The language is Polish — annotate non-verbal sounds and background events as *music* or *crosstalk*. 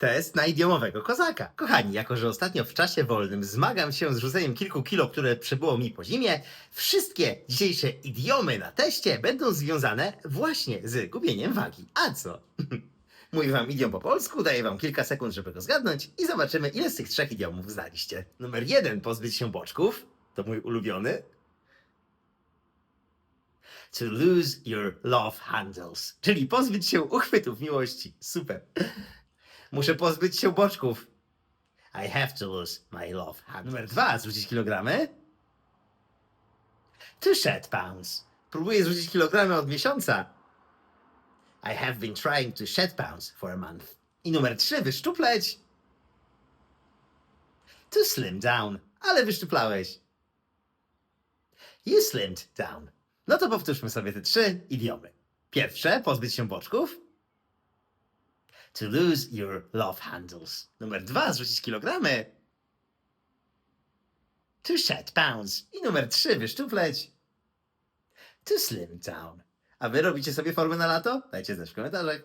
Test na idiomowego kozaka. Kochani, jako że ostatnio w czasie wolnym zmagam się z rzuceniem kilku kilo, które przebyło mi po zimie, wszystkie dzisiejsze idiomy na teście będą związane właśnie z gubieniem wagi. A co? *laughs* Mówię wam idiom po polsku, daję wam kilka sekund, żeby go zgadnąć i zobaczymy, ile z tych trzech idiomów znaliście. Numer jeden, pozbyć się boczków. To mój ulubiony. To lose your love handles, czyli pozbyć się uchwytów miłości. Super. Muszę pozbyć się boczków. I have to lose my love handles. Numer dwa, zrzucić kilogramy. To shed pounds. Próbuję zrzucić kilogramy od miesiąca. I have been trying to shed pounds for a month. I numer trzy, wyszczupleć. To slim down. Ale wyszczuplałeś. You slimmed down. No to powtórzmy sobie te trzy idiomy. Pierwsze, pozbyć się boczków. To lose your love handles. Numer dwa, zrzucić kilogramy. To shed pounds. I numer trzy, wyszczupleć. To slim down. A wy robicie sobie formy na lato? Dajcie znać w komentarzach.